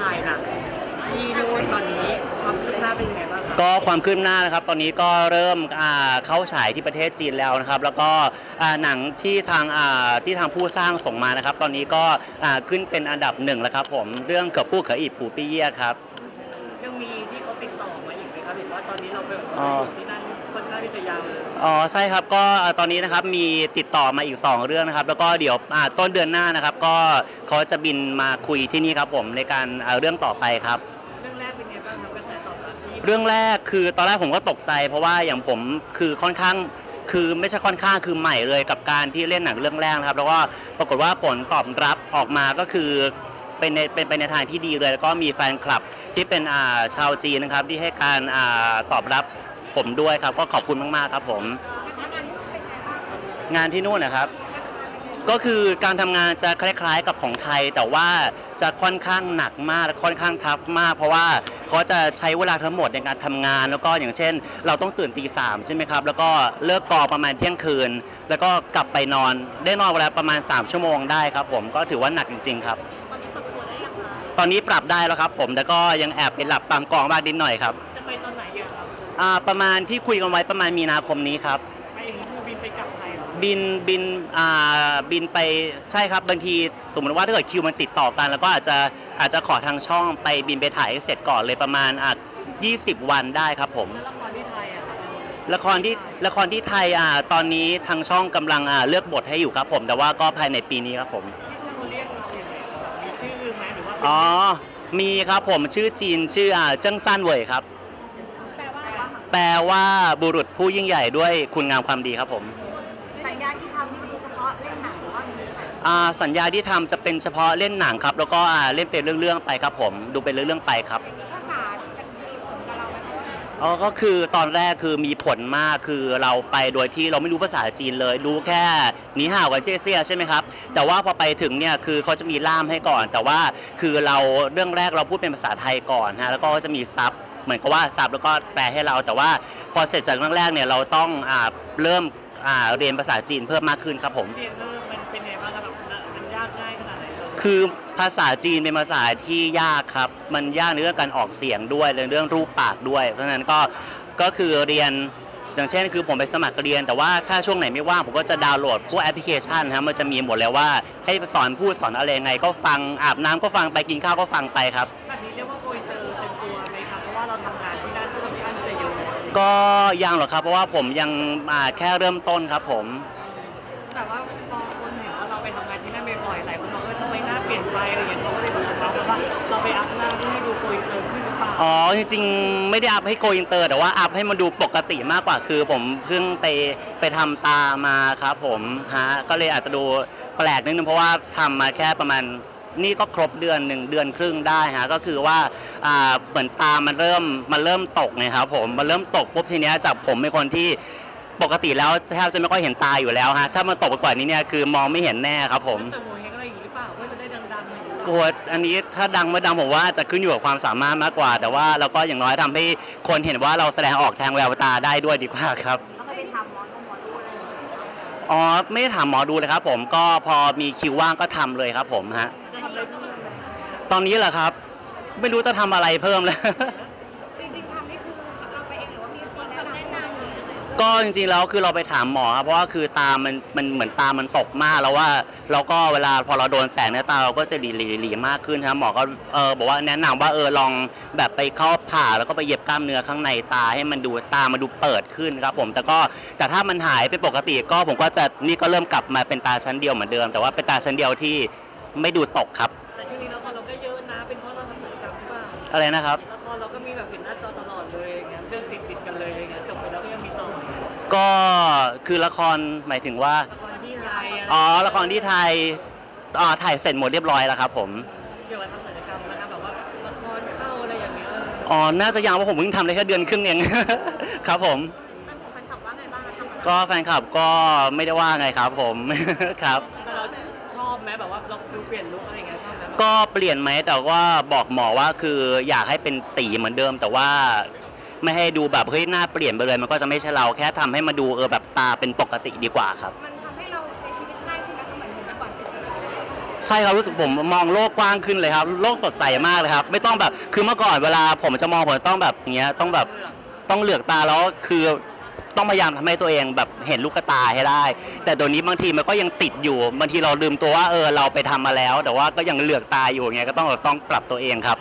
ถ่ายหนังที่นู่นตอนนี้ความคืบหน้าเป็นยังไงบ้างครับก็ความคืบหน้านะครับ ตอนนี้ก็เริ่มอ่าเข้าฉายที่ประเทศจีนแล้วนะครับ แล้วก็อ่าหนังที่ทางอ่าที่ทางผู้สร้างส่งมานะครับ ตอนนี้ก็อ่าขึ้นเป็นอันดับหนึ่งแล้วครับ ผมเรื่องเกือบผู้เขยอีบปูปี้เยี่ยครับ ยังมีที่เขาติดต่อมาอีกไหมครับเห็นว่าตอนนี้เราไปอ๋ออยู่ที่นั่น ค่อนข้างที่จะยาวเลยอ๋อใช่ครับก็อ่าตอนนี้นะครับมีติดต่อมาอีก 2 เรื่องนะครับ แล้วก็เดี๋ยวอ่าต้นเดือนหน้านะครับ ก็เขาจะบินมาคุยที่นี่ครับผมในการอ่าเรื่องต่อไปครับ เรื่องแรกเป็นไงบ้างครับกระแสตอบรับที่เรื่องแรกคือตอนแรกผมก็ตกใจ เพราะว่าอย่างผมคือค่อนข้างคือไม่ใช่ค่อนข้างคือใหม่เลยกับการที่เล่นหนังเรื่องแรกนะครับ แล้วก็ปรากฏว่าผลตอบรับออกมาก็คือเป็นในเป็นไปในทางที่ดีเลย แล้วก็มีแฟนคลับที่เป็นอ่าชาวจีนนะครับที่ให้การอ่าตอบรับ ผมด้วยครับ ก็ขอบคุณมาก ๆ ครับผม งานที่นู่นนะครับ ก็คือการทำงานจะคล้าย ๆ กับของไทย แต่ว่าจะค่อนข้างหนักมากและค่อนข้างทัฟมาก เพราะว่าเขาจะใช้เวลาทั้งหมดในการทำงาน แล้วก็อย่างเช่น เราต้องตื่นตีสามใช่ไหมครับ แล้วก็เลิกกองประมาณเที่ยงคืน แล้วก็กลับไปนอนได้นอนเวลาประมาณ 3 ชั่วโมงได้ครับ ผมก็ถือว่าหนักจริง ๆ ครับ ตอนนี้ปรับได้แล้วครับ ผมแต่ก็ยังแอบไปหลับตามกองบ้างนิดหน่อยครับ อ่าประมาณที่คุยกันไว้ประมาณมีนาคมนี้ครับ ไปมูบินไปกลับไทยเหรอบินบินอ่าบินไปใช่ครับบางทีสมมติว่าถ้าเกิดคิวมันติดต่อกัน แล้วก็อาจจะอาจจะขอทางช่องไปบินไปถ่ายให้เสร็จก่อนเลยประมาณอะ20 วันได้ครับผม แล้วละครที่ไทยอะครับละครที่ละครที่ไทยอ่าตอนนี้ทางช่องกำลังอ่าเลือกบทให้อยู่ครับผม แต่ว่าก็ภายในปีนี้ครับผม ที่เขาเรียกเราอย่างไรครับมีชื่อไหมหรือว่าเป็นอ๋อ มีครับผมชื่อจีนชื่ออ่าเจิ้งซันเว่ยครับ แปลว่าอะไรคะ แปลว่าบุรุษผู้ยิ่งใหญ่ด้วยคุณงามความดีครับผม สัญญาที่ทำนี่คือเฉพาะเล่นหนังหรือว่ามีอะไรอ่าสัญญาที่ทำจะเป็นเฉพาะเล่นหนังครับ แล้วก็อ่าเล่นเป็นเรื่องๆไปครับผม ดูเป็นเรื่องๆไปครับภาษาที่เป็นมีผลกับเราไหมคะอ๋อก็คือตอนแรกคือมีผลมากคือเราไปโดยที่เราไม่รู้ภาษาจีนเลย รู้แค่หนีห่าวกับเจเซียใช่ไหมครับ แต่ว่าพอไปถึงเนี่ยคือเขาจะมีล่ามให้ก่อน แต่ว่าคือเราเรื่องแรกเราพูดเป็นภาษาไทยก่อนฮะแล้วก็จะมีซับเหมือนกับว่าซับแล้วก็แปลให้เรา แต่ว่าพอเสร็จจากเรื่องแรกเนี่ยเราต้องอ่าเริ่มอ่าเรียนภาษาจีนเพิ่มมากขึ้นครับผม เรียนเออมันเป็นไงบ้างครับแบบมันยากง่ายขนาดไหนครับคือภาษาจีนเป็นภาษาที่ยากครับ มันยากในเรื่องการออกเสียงด้วยในเรื่องรูปปากด้วย เพราะฉะนั้นก็ก็คือเรียนอย่างเช่น คือผมไปสมัครเรียน แต่ว่าถ้าช่วงไหนไม่ว่างผมก็จะดาวน์โหลดพวกแอปพลิเคชันครับมันจะมีหมดแล้วว่าให้สอนพูดสอนอะไรยังไง ก็ฟังอาบน้ำก็ฟังไปกินข้าวก็ฟังไปครับ ว่าเราทำงานที่นั่นก็ค่อนข้างจะเยอะก็ยังหรอกครับ เพราะว่าผมยังมาแค่เริ่มต้นครับผม แต่ว่าพอคนเห็นว่าเราไปทำงานที่นั่นบ่อยๆหลายคนบอกว่าทำไมหน้าเปลี่ยนไปอะไรอย่างเงี้ยเขาก็เลยบอกเราว่าเราไปอัพหน้าเพื่อให้ดูโกยเตอร์ขึ้นหรือเปล่าอ๋อจริงๆ ไม่ได้อัพให้โกอินเตอร์ แต่ว่าอัพให้มันดูปกติมากกว่าคือผมเพิ่งไปไปทำตามาครับผมฮะก็เลยอาจจะดูแปลกนิดนึงเพราะว่าทำมาแค่ประมาณ นี่ก็ครบเดือนหนึ่งเดือนครึ่งได้ฮะก็คือว่าอ่าเหมือนตามันเริ่มมันเริ่มตกไงครับผมมันเริ่มตกปุ๊บทีเนี้ยจากผมเป็นคนที่ปกติแล้วแทบจะไม่ค่อยเห็นตาอยู่แล้วฮะถ้ามันตกไปกว่านี้เนี่ยคือมองไม่เห็นแน่ครับผมแต่โมเฮงอะไรอย่างงี้หรือเปล่าว่าจะได้ดังๆอะไรอย่างเงี้ยโอ้โหอันนี้ถ้าดังไม่ดังผมว่าจะขึ้นอยู่กับความสามารถมากกว่า แต่ว่าเราก็อย่างน้อยทำให้คนเห็นว่าเราแสดงออกทางแววตาได้ด้วยดีกว่าครับเราเคยไปทำหมอดูหมอดูอะไรอย่างเงี้ย อ๋อไม่ได้ถามหมอดูเลยครับผมก็พอมีคิวว่างก็ทำเลยครับผมฮะ จะทำอะไรเพิ่มไหมตอนนี้เหรอครับ ไม่รู้จะทำอะไรเพิ่มแล้ว จริงๆทำนี่คือเราไปเองหรือว่ามีคนแนะนำหรืออะไรก็จริงๆแล้วคือเราไปถามหมอครับเพราะว่าคือตามันมันเหมือนตามันตกมากแล้วว่าเราก็เวลาพอเราโดนแสงในตาเราก็จะหลีหลีหลีมากขึ้นครับหมอก็เออบอกว่าแนะนำว่าเออลองแบบไปเข้าผ่าแล้วก็ไปเย็บกล้ามเนื้อข้างในตาให้มันดูตามันดูเปิดขึ้นครับผมแต่ก็แต่ถ้ามันหายเป็นปกติก็ผมก็จะนี่ก็เริ่มกลับมาเป็นตาชั้นเดียวเหมือนเดิม แต่ว่าเป็นตาชั้นเดียวที่ ไม่ดูตกครับ แต่ช่วงนี้ละครเราก็เยอะนะ เป็นเพราะเราทำศัลยกรรมหรือเปล่าอะไรนะครับ ละครเราก็มีแบบเห็นหน้าจอตลอดเลยอย่างเงี้ยเรื่องติดติดๆกันเลยอย่างเงี้ยจบไปแล้วก็ยังมีต่อก็คือละครหมายถึงว่า ละครที่ไทยอะไรอ๋อละครที่ไทยอ๋อถ่ายเสร็จหมดเรียบร้อยแล้วครับผม เกี่ยวกับทำศัลยกรรมนะครับแบบว่าละครเข้าอะไรอย่างเงี้ยอ๋อ น่าจะยังเพราะผมเพิ่งทำได้แค่เดือนครึ่งเอง ครับผมท่านของแฟนคลับว่าไงบ้างคะทำอะไรก็แฟนคลับก็ไม่ได้ว่าไงครับผม ครับ แต่เราชอบไหมแบบว่าเราดู เปลี่ยนลุคอะไรอย่างเงี้ยชอบไหมแบบก็เปลี่ยนไหมแต่ว่าบอกหมอว่าคืออยากให้เป็นตีเหมือนเดิม แต่ว่าไม่ให้ดูแบบเฮ้ยหน้าเปลี่ยนไปเลยมันก็จะไม่ใช่เราแค่ทำให้มาดูเออแบบตาเป็นปกติดีกว่าครับ มันทำให้เราใช้ชีวิตง่ายขึ้นไหมคะเหมือนเมื่อก่อนสิบปีใช่ครับรู้สึกผมมองโลกกว้างขึ้นเลยครับ โลกสดใสมากเลยครับ ไม่ต้องแบบคือเมื่อก่อนเวลาผมจะมองผมต้องแบบอย่างเงี้ยต้องแบบต้องเหลือกตาแล้วคือ ต้องพยายามทำให้ตัวเองแบบเห็นลูกตาให้ได้ แต่ตัวนี้บางทีมันก็ยังติดอยู่บางทีเราลืมตัวว่าเออเราไปทำมาแล้ว แต่ว่าก็ยังเหลือกตาอยู่อย่างเงี้ยก็ต้องต้องปรับตัวเองครับ